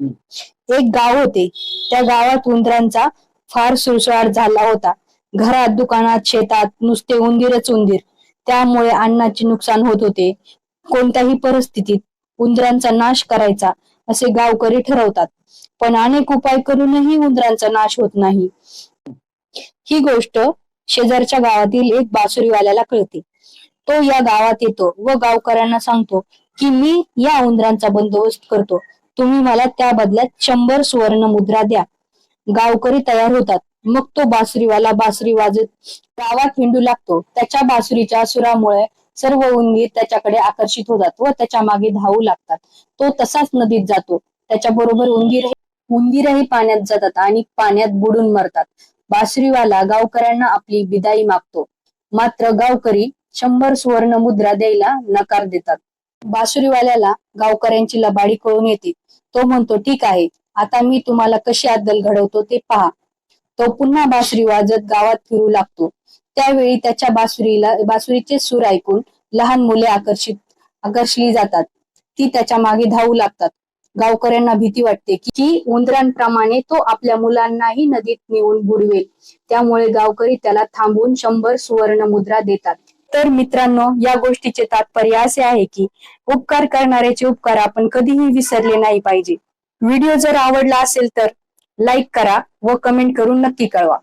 एक गाव होते. त्या गावात उंदरांचा फार सुळसुळाट झाला होता. घरात दुकानात शेतात नुसते उंदीरच उंदीर. त्यामुळे अन्नाचे नुकसान होत होते. कोणत्याही परिस्थितीत उंदरांचा नाश करायचा असे गावकरी ठरवतात. पण अनेक उपाय करूनही उंदरांचा नाश होत नाही. ही गोष्ट शेजारच्या गावातील एक बासुरीवाल्याला कळते. तो या गावात येतो व गावकऱ्यांना सांगतो की मी या उंदरांचा बंदोबस्त करतो. तुम्ही मला त्या बदल्यात शंभर सुवर्ण मुद्रा द्या. गावकरी तयार होतात. मग तो बासरीवाला बासरी वाजत गावात हिंडू लागतो. त्याच्या बासरीच्या सुरामुळे सर्व उंदीर त्याच्याकडे आकर्षित होतात व त्याच्यामागे धावू लागतात. तो तसाच नदीत जातो. त्याच्या बरोबर उंदीर उंदीरही पाण्यात जातात आणि पाण्यात बुडून मरतात. बासरीवाला गावकऱ्यांना आपली विदाई मागतो. मात्र गावकरी शंभर सुवर्ण मुद्रा द्यायला नकार देतात. बासुरीवाल्याला गावकऱ्यांची लबाडी कळून येते. तो म्हणतो ठीक आहे. आता मी तुम्हाला कशी अद्दल घडवतो ते पहा. तो पुन्हा बासरी वाजत गावात फिरू लागतो. त्यावेळी त्याच्या बासुरीला बासुरीचे सूर ऐकून लहान मुले आकर्षित आकर्षली जातात. ती त्याच्यामागे धावू लागतात. गावकऱ्यांना भीती वाटते की उंदरांप्रमाणे तो आपल्या मुलांनाही नदीत नेऊन बुडवेल. त्यामुळे गावकरी त्याला थांबून शंभर सुवर्ण मुद्रा देतात. तर मित्रांनो या गोष्टीचे तात्पर्य असे आहे की उपकार करणाऱ्याचे उपकार आपण कधीही विसरले नाही पाहिजे. व्हिडिओ जर आवडला असेल तर लाईक करा व कमेंट करून नक्की कळवा.